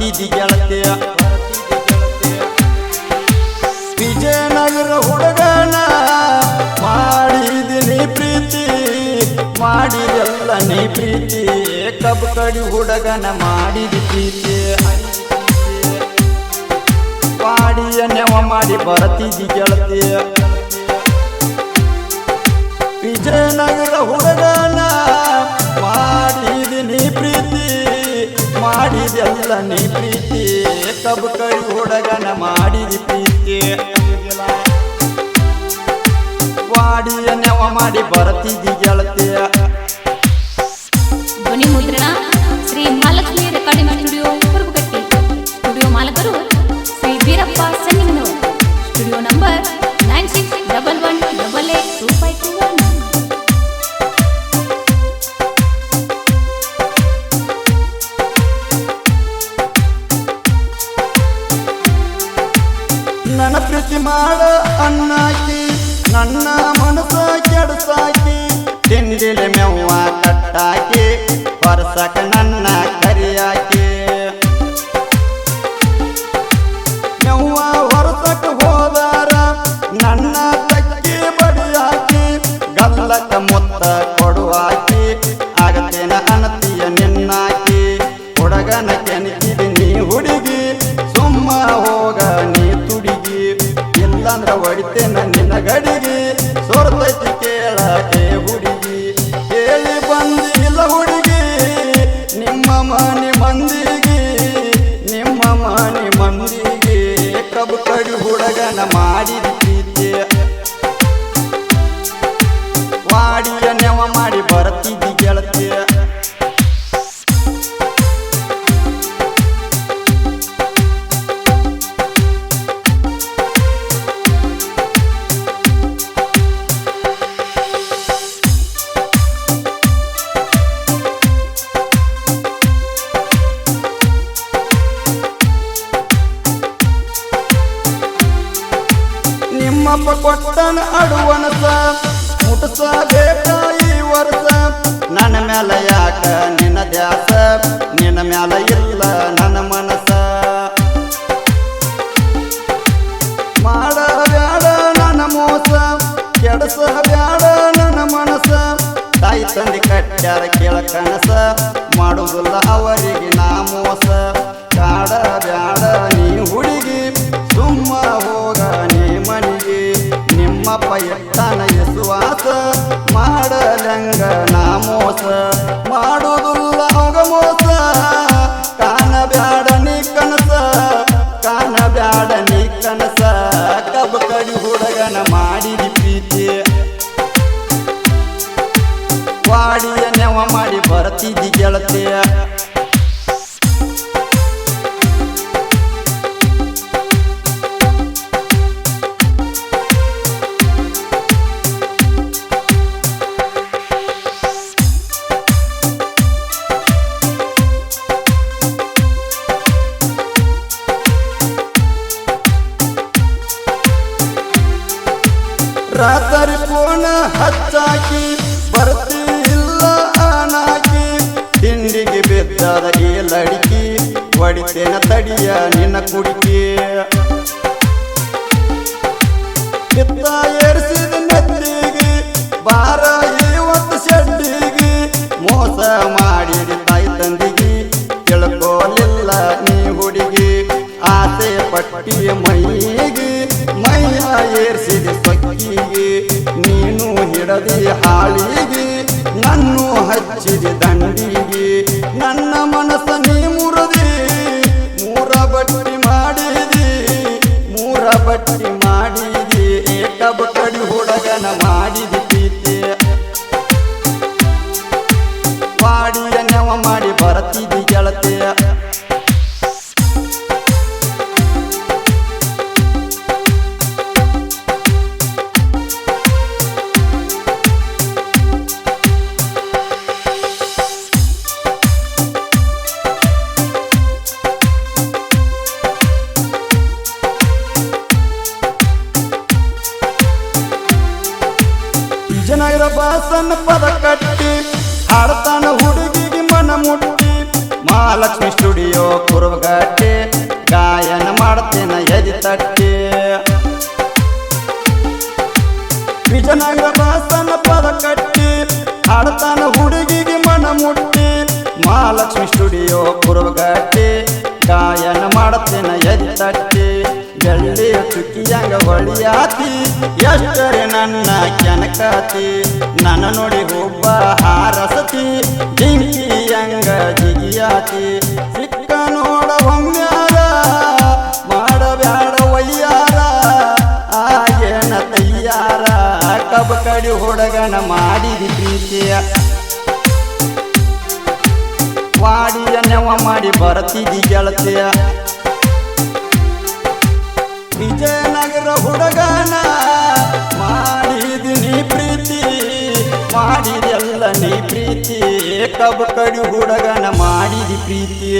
ಮಾಡಿ ಬರ್ತಿದ್ದಿ ಗೆಳತಿಯ. ವಿಜಯನಗರ ಹುಡುಗನ ಮಾಡಿದಿನಿ ಪ್ರೀತಿ ಮಾಡಿದೆಲ್ಲ ನೀ ಪ್ರೀತಿ. ಕಬ್ಬು ಕಡಿ ಹುಡುಗನ ಮಾಡಿದಿ ಪ್ರೀತಿ. ಪಾಡಿಯ ನೆವ ಮಾಡಿ ಬರ್ತಿದ್ದಿ ಗೆಳತಿಯ. ವಿಜಯನಗರ ಹುಡುಗನ ಮಾಡಿದೆಲ್ಲ ನೀ ಪ್ರೀತಿ. ಕಬ್ಬು ಕೈ ಹುಡುಗನ ಮಾಡಿದಿ ಪ್ರೀತಿ. ವಾಡಿಯ ನೆವ ಮಾಡಿ ಬರ್ತಿದ್ದಿ ಗೆಳತಿಯ ಧ್ವನಿ ಮುದ್ರಣ. ತಿಂಡಿಲೆ ಮೆವ್ವ ಕಟ್ಟಾಕಿ ಹೊರಸಕ ನನ್ನ ಕರಿಯಾಕಿ. ಮೆವ್ವ ಹೊರಸಕ ಹೋದಾರ, ನನ್ನ ತಕ್ಕಿ ಬಡಿಯಾಕಿ ಗಲ್ಲಕ ಮುತ್ತ ಕೊಡುವಾಕಿ, ಆಗತೇನ ಅನತಿಯ ನಿನ್ನಾಕಿ. ಹುಡುಗನ ಕೆಣಕಿದಿ ನೀ ಹುಡುಗಿ, ಸುಮ್ಮ ಹೋಗ ನೀ ತುಡಿಗಿ, ಇಲ್ಲಂದ್ರ ಹೊಡಿತೇನ ಕಡಿ ಮಾಡಿದ ಈ ವರ್ಷ ನನ್ನ ಮ್ಯಾಲ ಯಾಕ ನಿನ್ನ ದ್ಯಾಸ? ನಿನ್ನ ಮ್ಯಾಲ ಇಲ್ಲ ನನ್ನ ಮನಸ. ಮಾಡಬ್ಯಾಡ ನನ್ನ ಮೋಸ. ಕೆಡಸ ಬ್ಯಾಡ ನನ್ನ ಮನಸ. ತಾಯಿ ತಂದೆ ಕಟ್ಟ್ಯಾರ ಕೇಳ ಕನಸ. ಮಾಡುವುದಿಲ್ಲ ಅವರಿಗೆ ನಾ ಮೋಸ. ಕಾಡ ಬ್ಯಾಡ ನೀ ಹುಡುಗಿ. ಸುಮ್ಮ ಹೋಗ ನೀ ನಿಮ್ಮ ನಿಮ್ಮಪ್ಪ जलते रातर पूर्ण हच्चा की बरती ತಿಂಡಿಗೆ ಬೆದ್ದಾದ ಏಲಡಿಕೆ ಲಡಿಕಿ, ಹೊಡಿತೇನ ತಡಿಯ ನಿನ್ನ ಕುಡಿಕೆ. ಬಿತ್ತ ಏರಿಸಿದ ನೆತ್ತಿಗೆ ಬಾರ ಇವತ್ತು ಶೆಡ್ಡಿಗೆ. ಮೋಸ ಮಾಡಿದ ತಾಯಿ ತಂದಿಗೆ, ತಿಳ್ಕೋಲಿಲ್ಲ ನೀ ಹುಡುಗಿ. ಆಸೆ ಪಟ್ಟಿಯ ಮೈಗೆ, ಮೈಯ ಏರಿಸಿದ ಸೊಕ್ಕಿಗೆ. ನೀನು ಹಿಡದಿ ಹಾಳಿಗೆ ನಾವ ಮಾಡಿ ಬರತಿದ್ದಿ ಗೆಳತಿಯ ವಿಜಯನಗರ ಬಾಸನ ಪದ ಕಟ್ಟಿ ಹಾಡ್ತಾನ ಹೂ ಸ್ಟುಡಿಯೋ ಕುರುಬಗಟ್ಟೆ. ಗಾಯನ ಮಾಡ್ತೇನೆ ಎದಿ ತಟ್ಟಿ. ವಿಜಯನಗರ ಬಾಸನ ಪದ ಕಟ್ಟಿ. ಹಾಡ್ತಾನ ಹುಡುಗಿಗೆ ಮನ ಮುಟ್ಟಿ. ಮಹಾಲಕ್ಷ್ಮಿ ಸ್ಟುಡಿಯೋ ಕುರುಬಗಟ್ಟಿ. ಗಾಯನ ಮಾಡ್ತೇನೆ ಎದಿ ತಟ್ಟಿ. ಬೆಳ್ಳಿ ಚುಕ್ಕಿಯಂಗ ಹೊಳಿಯಾತಿ ಎಷ್ಟರೆ ನನ್ನ ಕೆನಕಾತಿ ನನ್ನ ನೋಡಿ ಒಬ್ಬ ಹಾರಸತಿ ಜಿಂಕಿಯಂಗ ಜಿಗಿಯಾತಿ ಸಿಕ್ಕ ನೋಡ ಒಮ್ಮ್ಯಾರ ಮಾಡಬ್ಯಾಡ ಒಯ್ಯಾರ ಆಗೇನ ತಯ್ಯಾರ ಕಬ್ಬ ಕಡಿ ಹುಡುಗನ ಮಾಡಿದಿ ಪ್ರೀತಿಯ. ವಾಡಿಯ ನೆವ ಮಾಡಿ ಬರ್ತಿದಿ ಗೆಳತಿಯ. ವಿಜಯನಗರ ಹುಡುಗನ ಮಾಡಿದಿನಿ ಪ್ರೀತಿ ಮಾಡಿದೆಲ್ಲ ನೀ ಪ್ರೀತಿ. ಕಬ್ಬು ಕಡಿ ಹುಡುಗನ ಮಾಡಿದಿ ಪ್ರೀತಿ.